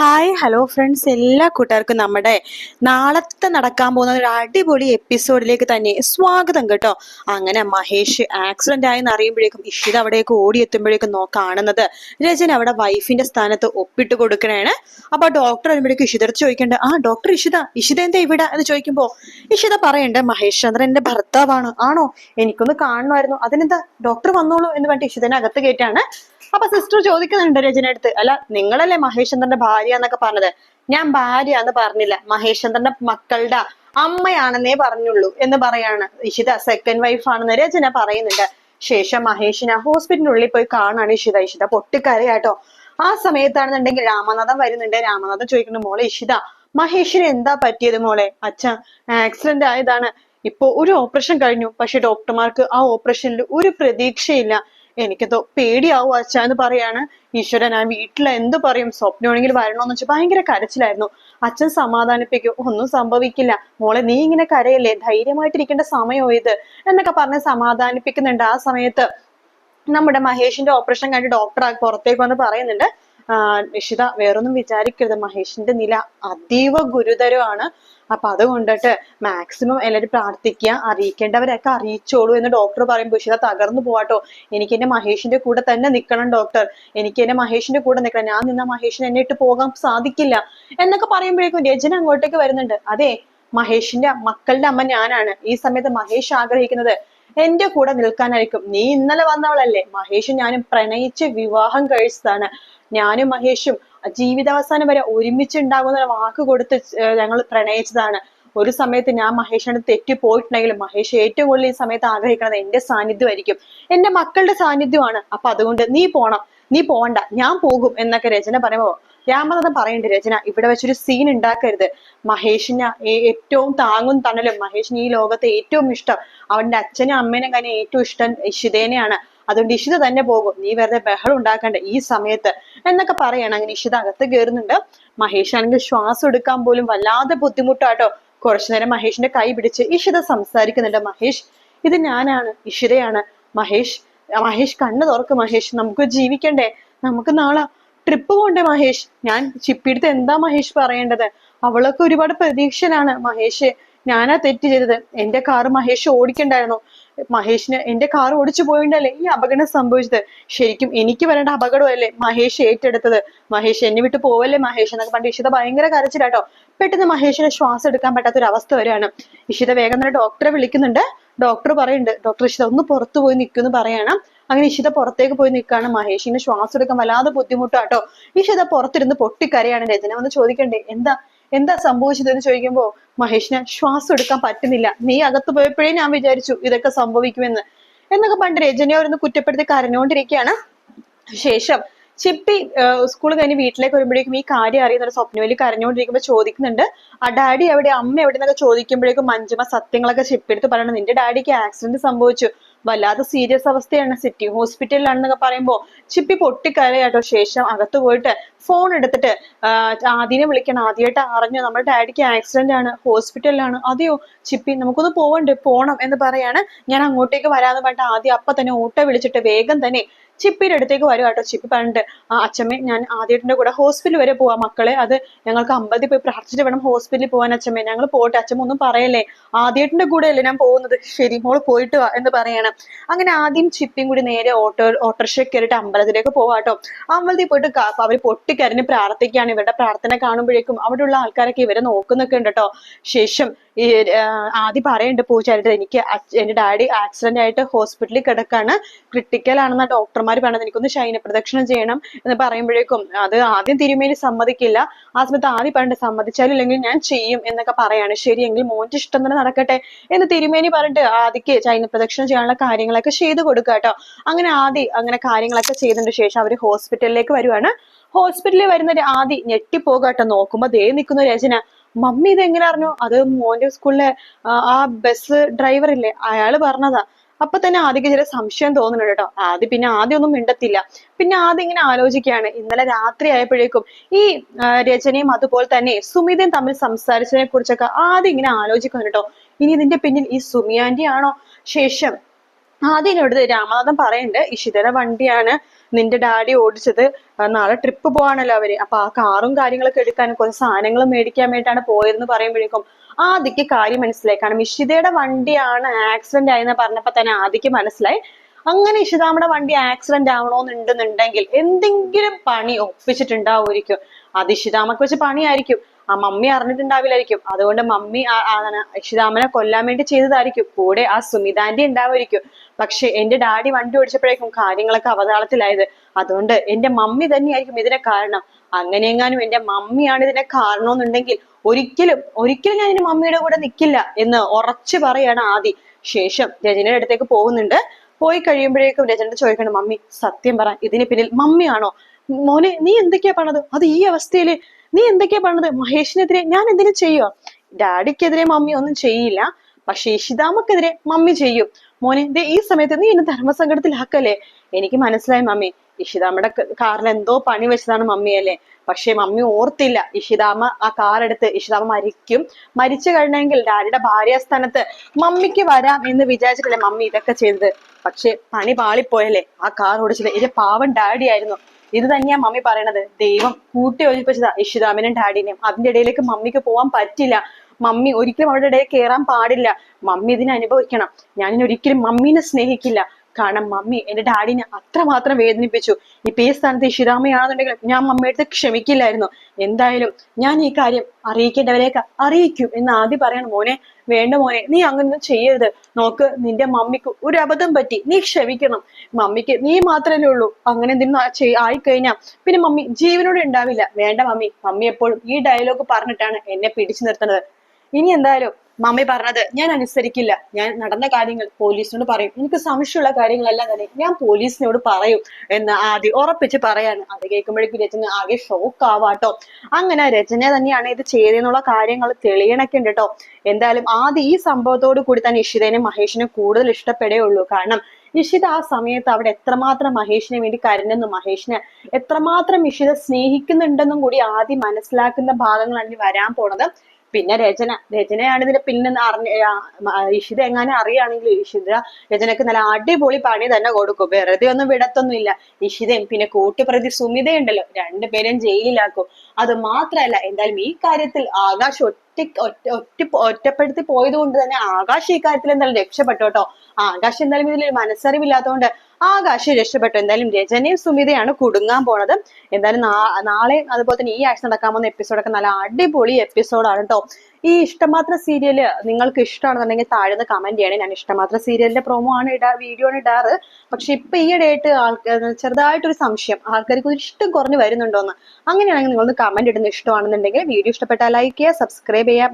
Hi hello friends എല്ലാ കൂട്ടുകാർക്കും നമ്മുടെ നാളത്തെ നടക്കാൻ പോകുന്ന ഒരു അടിപൊളി എപ്പിസോഡിലേക്ക് തന്നെ സ്വാഗതം കേട്ടോ. അങ്ങനെ മഹേഷ് ആക്സിഡന്റ് ആയെന്ന് അറിയുമ്പോഴേക്കും ഇഷിത അവിടേക്ക് ഓടിയെത്തുമ്പോഴേക്കും നോ കാണുന്നത് രജൻ അവിടെ വൈഫിന്റെ സ്ഥാനത്ത് ഒപ്പിട്ട് കൊടുക്കണേണ്. അപ്പൊ ഡോക്ടർ വരുമ്പോഴേക്കും ഇഷിത ചോദിക്കണ്ട ആ ഡോക്ടർ ഇഷിത ഇഷിത എന്താ ഇവിടെ? എന്ന് ചോദിക്കുമ്പോ ഇഷിത പറയണ്ട് മഹേഷ് ചന്ദ്രൻ എന്റെ ഭർത്താവാണ്. ആണോ? എനിക്കൊന്ന് കാണണമായിരുന്നു. അതിനെന്താ ഡോക്ടർ വന്നോളൂ എന്ന് പറഞ്ഞിട്ട് ഇഷിതനെ അകത്ത് കയറ്റാണ്. അപ്പൊ സിസ്റ്റർ ചോദിക്കുന്നുണ്ട് രചന അടുത്ത് അല്ല നിങ്ങളല്ലേ മഹേശന്ദ്രന്റെ ഭാര്യ എന്നൊക്കെ പറഞ്ഞത്? ഞാൻ ഭാര്യ എന്ന് പറഞ്ഞില്ല. മഹേശന്ദ്രന്റെ മക്കളുടെ അമ്മയാണെന്നേ പറഞ്ഞുള്ളൂ എന്ന് പറയാണ്. ഇഷിത സെക്കൻഡ് വൈഫ് ആണെന്ന് രചന പറയുന്നുണ്ട്. ശേഷം മഹേഷിനെ ഹോസ്പിറ്റലിനുള്ളിൽ പോയി കാണാണ് ഇഷിത. ഇഷിത പൊട്ടിക്കരയാട്ടോ. ആ സമയത്താണെന്നുണ്ടെങ്കിൽ രാമനാഥൻ വരുന്നുണ്ട്. രാമനാഥൻ ചോദിക്കുന്നു മോളെ ഇഷിത മഹേഷിന് എന്താ പറ്റിയത് മോളെ? അച്ഛ ആക്സിഡന്റ് ആയതാണ്. ഇപ്പോ ഒരു ഓപ്പറേഷൻ കഴിഞ്ഞു. പക്ഷെ ഡോക്ടർമാർക്ക് ആ ഓപ്പറേഷനിൽ ഒരു പ്രതീക്ഷയില്ല. എനിക്കതോ പേടിയാവും അച്ഛ എന്ന് പറയാണ്. ഈശ്വരൻ ഞാൻ വീട്ടിൽ എന്ത് പറയും? സ്വപ്നമാണെങ്കിൽ വരണോന്ന് വെച്ചാൽ ഭയങ്കര കരച്ചിലായിരുന്നു. അച്ഛൻ സമാധാനിപ്പിക്കും. ഒന്നും സംഭവിക്കില്ല. മോളെ നീ ഇങ്ങനെ കരയല്ലേ? ധൈര്യമായിട്ടിരിക്കേണ്ട സമയമോ ഇത്? എന്നൊക്കെ പറഞ്ഞ് സമാധാനിപ്പിക്കുന്നുണ്ട് ആ സമയത്ത്. നമ്മുടെ മഹേഷിന്റെ ഓപ്പറേഷൻ കഴിഞ്ഞ് ഡോക്ടർ പുറത്തേക്ക് വന്ന് പറയുന്നുണ്ട്. നിഷിത വേറൊന്നും വിചാരിക്കരുത്. മഹേഷിന്റെ നില അതീവ ഗുരുതരമാണ്. അപ്പൊ അതുകൊണ്ടിട്ട് മാക്സിമം എല്ലാവരും പ്രാർത്ഥിക്കുക അറിയിക്കേണ്ടവരൊക്കെ അറിയിച്ചോളൂ എന്ന് ഡോക്ടർ പറയുമ്പോൾ ഇഷിത തകർന്നു പോവാട്ടോ. എനിക്ക് എന്റെ മഹേഷിന്റെ കൂടെ തന്നെ നിൽക്കണം ഡോക്ടർ എനിക്ക് എന്റെ മഹേഷിന്റെ കൂടെ നിൽക്കണം. ഞാൻ നിന്ന മഹേഷിന് എന്നെ ഇട്ട് പോകാൻ സാധിക്കില്ല എന്നൊക്കെ പറയുമ്പോഴേക്കും രചന അങ്ങോട്ടേക്ക് വരുന്നുണ്ട്. അതെ മഹേഷിന്റെ മക്കളുടെ അമ്മ ഞാനാണ്. ഈ സമയത്ത് മഹേഷ് ആഗ്രഹിക്കുന്നത് എന്റെ കൂടെ നിൽക്കാനായിരിക്കും. നീ ഇന്നലെ വന്നവളല്ലേ? മഹേഷും ഞാനും പ്രണയിച്ച് വിവാഹം കഴിച്ചതാണ്. ഞാനും മഹേഷും ജീവിതാവസാനം വരെ ഒരുമിച്ച് ഉണ്ടാകുന്ന വാക്ക് കൊടുത്ത് ഞങ്ങൾ പ്രണയിച്ചതാണ്. ഒരു സമയത്ത് ഞാൻ മഹേഷിനോട് തെറ്റി പോയിട്ടുണ്ടെങ്കിലും മഹേഷ് ഏറ്റവും കൂടുതൽ ഈ സമയത്ത് ആഗ്രഹിക്കുന്നത് എന്റെ സാന്നിധ്യമായിരിക്കും. എന്റെ മക്കളുടെ സാന്നിധ്യമാണ്. അപ്പൊ അതുകൊണ്ട് നീ പോണം. നീ പോണ്ട ഞാൻ പോകും എന്നൊക്കെ രചന പറയുമ്പോ രാമനാഥൻ പറയുന്നുണ്ട് രചന. ഇവിടെ വെച്ചൊരു സീൻ ഉണ്ടാക്കരുത്. മഹേഷിന് ഏറ്റവും താങ്ങും തണലും. മഹേഷിന് ഈ ലോകത്തെ ഏറ്റവും ഇഷ്ടം അവന്റെ അച്ഛനും അമ്മേനും തന്നെ ഏറ്റവും ഇഷ്ടം ഇഷിതേനെയാണ്. അതുകൊണ്ട് ഇഷിത തന്നെ പോകും. നീ വെറുതെ ബഹളം ഉണ്ടാക്കണ്ട ഈ സമയത്ത്. എന്നൊക്കെ പറയണം. അങ്ങനെ ഇഷിത അകത്ത് കയറുന്നുണ്ട്. മഹേഷ് ആണെങ്കിൽ ശ്വാസം എടുക്കാൻ പോലും വല്ലാതെ ബുദ്ധിമുട്ടാട്ടോ. കുറച്ചു നേരം മഹേഷിന്റെ കൈ പിടിച്ച് ഇഷിത സംസാരിക്കുന്നുണ്ട്. മഹേഷ് ഇത് ഞാനാണ്. ഇഷിതയാണ്. മഹേഷ് മഹേഷ് കണ്ണു തുറക്ക് മഹേഷ്. നമുക്ക് ജീവിക്കണ്ടേ? നമുക്ക് നാളെ ട്രിപ്പ് പോണ്ടേ മഹേഷ്? ഞാൻ ചിപ്പിടുത്ത് എന്താ മഹേഷ് പറയേണ്ടത്? അവളൊക്കെ ഒരുപാട് പ്രതീക്ഷയിലാണ് മഹേഷ്. ഞാനാ തെറ്റ് ചെയ്തത്. എന്റെ കാറ് മഹേഷ് ഓടിക്കണ്ടായിരുന്നു. മഹേഷിന് എന്റെ കാർ ഓടിച്ചു പോയിണ്ടല്ലേ? ഈ അപകടം സംഭവിച്ചത്. ശരിക്കും എനിക്ക് വരേണ്ട അപകടമല്ലേ മഹേഷ് ഏറ്റെടുത്തത്? മഹേഷ് എന്നെ വിട്ട് പോവല്ലേ മഹേഷ് എന്നൊക്കെ പണ്ട് ഇഷിത ഭയങ്കര കരച്ചിലാട്ടോ. പെട്ടെന്ന് മഹേഷിന് ശ്വാസം എടുക്കാൻ പറ്റാത്ത ഒരു അവസ്ഥ വരെയാണ്. ഇഷിത വേഗം തന്നെ ഡോക്ടറെ വിളിക്കുന്നുണ്ട്. ഡോക്ടർ പറയുന്നുണ്ട് ഡോക്ടർ ഇഷിത ഒന്ന് പുറത്തു പോയി നിൽക്കുമെന്ന് പറയണം. അങ്ങനെ ഇഷിത പുറത്തേക്ക് പോയി നിൽക്കുകയാണ്. മഹേഷിന് ശ്വാസം എടുക്കാൻ വല്ലാതെ ബുദ്ധിമുട്ടാട്ടോ. ഇഷിത പുറത്തിരുന്ന് പൊട്ടിക്കരയാണ് രചന. വന്ന് ചോദിക്കണ്ടേ? എന്താ എന്താ സംഭവിച്ചത് എന്ന് ചോദിക്കുമ്പോ മഹേഷിന് ശ്വാസം എടുക്കാൻ പറ്റുന്നില്ല. നീ അകത്ത് പോയപ്പോഴേ ഞാൻ വിചാരിച്ചു ഇതൊക്കെ സംഭവിക്കുമെന്ന്. എന്നൊക്കെ പണ്ട് രജനെ അവരൊന്ന് കുറ്റപ്പെടുത്തി കരഞ്ഞുകൊണ്ടിരിക്കുകയാണ് ശേഷം ചിപ്പി സ്കൂൾ കഴിഞ്ഞ് വീട്ടിലേക്ക് വരുമ്പോഴേക്കും ഈ കാര്യം അറിയുന്ന സ്വപ്നവലി കരഞ്ഞുകൊണ്ടിരിക്കുമ്പോൾ ചോദിക്കുന്നുണ്ട്. ആ ഡാഡി എവിടെ അമ്മ എവിടെ എന്നൊക്കെ ചോദിക്കുമ്പോഴേക്കും മഞ്ജുമ സത്യങ്ങളൊക്കെ ചിപ്പി എടുത്ത് പറയണം. നിന്റെ ഡാഡിക്ക് ആക്സിഡന്റ് സംഭവിച്ചു. വല്ലാതെ സീരിയസ് അവസ്ഥയാണ് സിറ്റി ഹോസ്പിറ്റലിലാണെന്നൊക്കെ പറയുമ്പോൾ ചിപ്പി പൊട്ടിക്കരയാട്ടോ ശേഷം അകത്ത് പോയിട്ട് ഫോൺ എടുത്തിട്ട് ആദ്യനെ വിളിക്കണം. ആദ്യമായിട്ട് അറിഞ്ഞു നമ്മുടെ ഡാഡിക്ക് ആക്സിഡന്റ് ആണ് ഹോസ്പിറ്റലിലാണ് അതെയോ? ചിപ്പി നമുക്കൊന്ന് പോവണ്ട്? പോണം എന്ന് പറയാണ്. ഞാൻ അങ്ങോട്ടേക്ക് വരാന്ന് പറഞ്ഞിട്ട് ആദ്യം അപ്പൊ തന്നെ ഓട്ടോ വിളിച്ചിട്ട് വേഗം തന്നെ ചിപ്പിയുടെ അടുത്തേക്ക് വരും കേട്ടോ. ചിപ്പി പറഞ്ഞിട്ട് അച്ഛമ്മേ ഞാൻ ആദ്യേട്ടന്റെ കൂടെ ഹോസ്പിറ്റലിൽ വരെ പോവാം. മക്കളെ അത് ഞങ്ങൾക്ക് അമ്പതി പോയി പ്രാർത്ഥിച്ചിട്ട് വേണം ഹോസ്പിറ്റലിൽ പോകാൻ അച്ഛമ്മേ. ഞങ്ങൾ പോട്ടെ അച്ഛമ്മ ഒന്നും പറയല്ലേ. ആദ്യേട്ടന്റെ കൂടെ അല്ലേ ഞാൻ പോകുന്നത്. ശരി മോൾ പോയിട്ട് വാ എന്ന് പറയണം. അങ്ങനെ ആദ്യം ചിപ്പിയും കൂടി നേരെ ഓട്ടോ ഓട്ടോറിക്ഷ കയറിയിട്ട് അമ്പലത്തിലേക്ക് പോവാട്ടോ അമ്പലത്തിൽ പോയിട്ട് അവർ പൊട്ടിക്കരഞ്ഞ് പ്രാർത്ഥിക്കുകയാണ്. ഇവരുടെ പ്രാർത്ഥന കാണുമ്പോഴേക്കും അവിടെയുള്ള ആൾക്കാരൊക്കെ ഇവരെ നോക്കുന്നൊക്കെ ഉണ്ട് കേട്ടോ. ശേഷം ഈ ആദ്യം പറയുന്നുണ്ട് പൂജാരിട്ട് എനിക്ക് എന്റെ ഡാഡി ആക്സിഡന്റ് ആയിട്ട് ഹോസ്പിറ്റലിൽ കിടക്കാണ്. ക്രിട്ടിക്കൽ ആണെന്ന ഡോക്ടർമാർ പറഞ്ഞത്. എനിക്കൊന്ന് ശൈന പ്രദക്ഷിണം ചെയ്യണം എന്ന് പറയുമ്പോഴേക്കും അത് ആദ്യം തിരുമേനി സമ്മതിക്കില്ല. ആ സമയത്ത് ആദ്യം പറഞ്ഞിട്ട് സമ്മതിച്ചാലും ഇല്ലെങ്കിൽ ഞാൻ ചെയ്യും എന്നൊക്കെ പറയാണ്. ശരിയെങ്കിൽ മോന്റെ ഇഷ്ടം തന്നെ നടക്കട്ടെ എന്ന് തിരുമേനി പറഞ്ഞിട്ട് ആദ്യക്ക് ചൈന പ്രദക്ഷിണം ചെയ്യാനുള്ള കാര്യങ്ങളൊക്കെ ചെയ്ത് കൊടുക്കുക കേട്ടോ. അങ്ങനെ ആദ്യം അങ്ങനെ കാര്യങ്ങളൊക്കെ ചെയ്തതിന് ശേഷം അവർ ഹോസ്പിറ്റലിലേക്ക് വരുവാണ്. ഹോസ്പിറ്റലിൽ വരുന്ന ആദി ഞെട്ടിപ്പോകട്ടോ നോക്കുമ്പോ ദേ നിൽക്കുന്ന രചന. മമ്മി ഇത് എങ്ങനെ അറിഞ്ഞു? അത് മോന്റെ സ്കൂളിലെ ആ, ബസ് ഡ്രൈവർ ഇല്ലേ? അയാൾ പറഞ്ഞതാ. അപ്പൊ തന്നെ ആദ്യക്ക് ചില സംശയം തോന്നുന്നുണ്ട് കേട്ടോ. ആദ്യം പിന്നെ ആദ്യം ഒന്നും മിണ്ടത്തില്ല. പിന്നെ ആദ്യം ഇങ്ങനെ ആലോചിക്കുകയാണ്. ഇന്നലെ രാത്രി ആയപ്പോഴേക്കും ഈ രചനയും അതുപോലെ തന്നെ സുമിതയും തമ്മിൽ സംസാരിച്ചതിനെ കുറിച്ചൊക്കെ ആദ്യം ഇങ്ങനെ ആലോചിക്കുന്നു കേട്ടോ. ഇനി ഇതിന്റെ പിന്നിൽ ഈ സുമിയാന്റെ ആണോ ശേഷം? ആദ്യം എന്നോട് രാമനാഥൻ പറയുന്നുണ്ട് ഇഷിതയുടെ വണ്ടിയാണ്. നിന്റെ ഡാഡി ഓടിച്ചത് നാളെ ട്രിപ്പ് പോവാണല്ലോ അവർ. അപ്പൊ ആ കാറും കാര്യങ്ങളൊക്കെ എടുക്കാൻ കുറച്ച് സാധനങ്ങൾ മേടിക്കാൻ വേണ്ടിയിട്ടാണ് പോയതെന്ന് പറയുമ്പോഴേക്കും ആദിക്ക് കാര്യം മനസ്സിലായി. കാരണം ഇഷിതയുടെ വണ്ടിയാണ് ആക്സിഡന്റ് ആയെന്ന് പറഞ്ഞപ്പോ തന്നെ ആദിക്ക് മനസ്സിലായി. അങ്ങനെ ഇഷിതാമ്മയുടെ വണ്ടി ആക്സിഡന്റ് ആവണോന്നുണ്ടെന്നുണ്ടെങ്കിൽ എന്തെങ്കിലും പണി ഒപ്പിച്ചിട്ടുണ്ടാവുമായിരിക്കും. അത് ഇഷിതാമ്മക്ക് വെച്ച് പണിയായിരിക്കും. ആ മമ്മി അറിഞ്ഞിട്ടുണ്ടാവില്ലായിരിക്കും. അതുകൊണ്ട് മമ്മി ആ- കൊല്ലാൻ വേണ്ടി ചെയ്തതായിരിക്കും. കൂടെ ആ സുമിതാന്റെ ഉണ്ടാവുമായിരിക്കും. പക്ഷെ എന്റെ ഡാഡി വണ്ടി ഓടിച്ചപ്പോഴേക്കും കാര്യങ്ങളൊക്കെ അവതാളത്തിലായത്. അതുകൊണ്ട് എന്റെ മമ്മി തന്നെയായിരിക്കും ഇതിനെ കാരണം. അങ്ങനെയെങ്ങാനും എന്റെ മമ്മിയാണ് ഇതിനെ കാരണമെന്നുണ്ടെങ്കിൽ ഒരിക്കലും ഒരിക്കലും ഞാൻ എന്റെ മമ്മിയുടെ കൂടെ നിൽക്കില്ല എന്ന് ഉറച്ചു പറയാണ് ആദി. ശേഷം രജനയുടെ അടുത്തേക്ക് പോകുന്നുണ്ട്. പോയി കഴിയുമ്പോഴേക്കും രജന ചോദിക്കണം മമ്മി സത്യം പറ ഇതിന് പിന്നിൽ മമ്മിയാണോ? മോനെ നീ എന്തൊക്കെയാ പറഞ്ഞത്? അത് ഈ അവസ്ഥയിൽ നീ എന്തൊക്കെയാ പറഞ്ഞത്? മഹേഷിനെതിരെ ഞാൻ എന്തിനു ചെയ്യോ ഡാഡിക്കെതിരെ മമ്മി ഒന്നും ചെയ്യില്ല. പക്ഷെ ഇഷിതാമക്കെതിരെ മമ്മി ചെയ്യും. മോനെ ദേ ഈ സമയത്ത് നീ എന്നെ ധർമ്മസങ്കടത്തിലാക്കല്ലേ? എനിക്ക് മനസ്സിലായി മമ്മി. ഇഷിതാമ്മയുടെ കാറിൽ എന്തോ പണി വെച്ചതാണ് മമ്മി അല്ലേ? പക്ഷെ മമ്മി ഓർത്തില്ല. ഇഷിതാമ്മ ആ കാർ എടുത്ത് ഇഷിതാമ്മ മരിക്കും. മരിച്ചു കഴിഞ്ഞെങ്കിൽ ഡാഡിയുടെ ഭാര്യാസ്ഥാനത്ത് മമ്മിക്ക് വരാം എന്ന് വിചാരിച്ചിട്ടല്ലേ മമ്മി ഇതൊക്കെ ചെയ്തത്. പക്ഷെ പണി പാളിപ്പോയല്ലേ? ആ കാർ ഓടിച്ചത് ഇത് പാവം ഡാഡി ആയിരുന്നു ഇത് തന്നെയാ മമ്മി പറയണത്. ദൈവം കൂട്ടി ഒഴിപ്പിച്ചതാ യശുദാമിനും ഡാഡിനെയും. അതിന്റെ ഇടയിലേക്ക് മമ്മിക്ക് പോകാൻ പറ്റില്ല. മമ്മി ഒരിക്കലും അവരുടെ ഇടയിൽ കയറാൻ പാടില്ല. മമ്മി ഇതിനെ അനുഭവിക്കണം. ഞാൻ ഇനി ഒരിക്കലും മമ്മീനെ സ്നേഹിക്കില്ല. കാരണം മമ്മി എന്റെ ഡാഡിനെ അത്രമാത്രം വേദനിപ്പിച്ചു. ഇപ്പൊ ഈ സ്ഥാനത്ത് ഇഷിതാമയാണെന്നുണ്ടെങ്കിൽ ഞാൻ മമ്മിയുടെ ക്ഷമിക്കില്ലായിരുന്നു. എന്തായാലും ഞാൻ ഈ കാര്യം അറിയിക്കേണ്ടവരെയൊക്കെ അറിയിക്കും എന്ന് ആദ്യം പറയണം. മോനെ വേണ്ട മോനെ നീ അങ്ങനൊന്നും ചെയ്യരുത്. നോക്ക് നിന്റെ മമ്മിക്ക് ഒരു അബദ്ധം പറ്റി. നീ ക്ഷമിക്കണം. മമ്മിക്ക് നീ മാത്രമല്ലേ ഉള്ളൂ. അങ്ങനെ എന്തെങ്കിലും ആയിക്കഴിഞ്ഞാൽ പിന്നെ മമ്മി ജീവനോടെ ഉണ്ടാവില്ല. വേണ്ട മമ്മി മമ്മി എപ്പോഴും ഈ ഡയലോഗ് പറഞ്ഞിട്ടാണ് എന്നെ പിടിച്ചു നിർത്തുന്നത്. ഇനി എന്തായാലും മമ്മി പറഞ്ഞത് ഞാൻ അനുസരിക്കില്ല. ഞാൻ നടന്ന കാര്യങ്ങൾ പോലീസിനോട് പറയും. എനിക്ക് സംശയമുള്ള കാര്യങ്ങളെല്ലാം തന്നെ ഞാൻ പോലീസിനോട് പറയും എന്ന് ആദ്യം ഉറപ്പിച്ച് പറയാണ് അത് കേൾക്കുമ്പോഴേക്കും രചന ആകെ ഷോക്ക് ആവാട്ടോ. അങ്ങനെ രചന തന്നെയാണ് ഇത് ചെയ്തെന്നുള്ള കാര്യങ്ങൾ തെളിയണൊക്കെ ഉണ്ട് കേട്ടോ എന്തായാലും ആദ്യം ഈ സംഭവത്തോട് കൂടി തന്നെ ഇഷിതേനെ മഹേഷിനെ കൂടുതൽ ഇഷ്ടപ്പെടുകയുള്ളൂ. കാരണം ഇഷിത ആ സമയത്ത് അവിടെ എത്രമാത്രം മഹേഷിനെ വേണ്ടി കരഞ്ഞെന്നും മഹേഷിനെ എത്രമാത്രം ഇഷിത സ്നേഹിക്കുന്നുണ്ടെന്നും കൂടി ആദ്യം മനസ്സിലാക്കുന്ന ഭാഗങ്ങളാണ് വരാൻ പോണത്. പിന്നെ രചന രചനയാണ് ഇതിന്റെ പിന്നെ അറിഞ്ഞ ഇഷിത എങ്ങനെ അറിയാണെങ്കിൽ ഇഷിത രചനക്ക് നല്ല അടിപൊളി പണി തന്നെ കൊടുക്കും. വെറുതെ ഒന്നും വിടത്തൊന്നുമില്ല ഇഷിതയും പിന്നെ കൂട്ടുപ്രതി സുമിതയുണ്ടല്ലോ. രണ്ടുപേരെയും ജയിലിലാക്കും. അത് മാത്രമല്ല എന്തായാലും ഈ കാര്യത്തിൽ ആകാശ് ഒറ്റ ഒറ്റ ഒറ്റ ഒറ്റപ്പെടുത്തി പോയത് കൊണ്ട് തന്നെ ആകാശ് ഈ കാര്യത്തിൽ എന്തായാലും രക്ഷപ്പെട്ടു കേട്ടോ. ആകാശ് എന്തായാലും ഇതിൽ മനസ്സറിവില്ലാത്തതുകൊണ്ട് ആകാശ് രക്ഷപ്പെട്ടു. എന്തായാലും രചനയും സുമിതയാണ് കുടുങ്ങാൻ പോണത്. എന്തായാലും നാളെ അതുപോലെ തന്നെ ഈ ആഴ്ച നടക്കാൻ പോകുന്ന എപ്പിസോഡൊക്കെ നല്ല അടിപൊളി എപ്പിസോഡാണ് കേട്ടോ ഈ ഇഷ്ടമാത്ര സീരിയൽ നിങ്ങൾക്ക് ഇഷ്ടമാണെന്നുണ്ടെങ്കിൽ താഴെ കമന്റ് ചെയ്യണേ. ഞാൻ ഇഷ്ടമാത്ര സീരിയലിന്റെ പ്രൊമോ ആണ് ഇടാ വീഡിയോ ആണ് ഇടാറ്. പക്ഷെ ഇപ്പൊ ഈയിടെയായിട്ട് ആൾക്കാർ ചെറുതായിട്ടൊരു സംശയം. ആൾക്കാർക്ക് ഒരു ഇഷ്ടം കുറഞ്ഞു വരുന്നുണ്ടോന്ന്. അങ്ങനെയാണെങ്കിൽ നിങ്ങളൊന്ന് കമന്റ് ഇടുന്ന ഇഷ്ടമാണെന്നുണ്ടെങ്കിൽ വീഡിയോ ഇഷ്ടപ്പെട്ടാൽ ലൈക്ക് ചെയ്യുക സബ്സ്ക്രൈബ് Bye.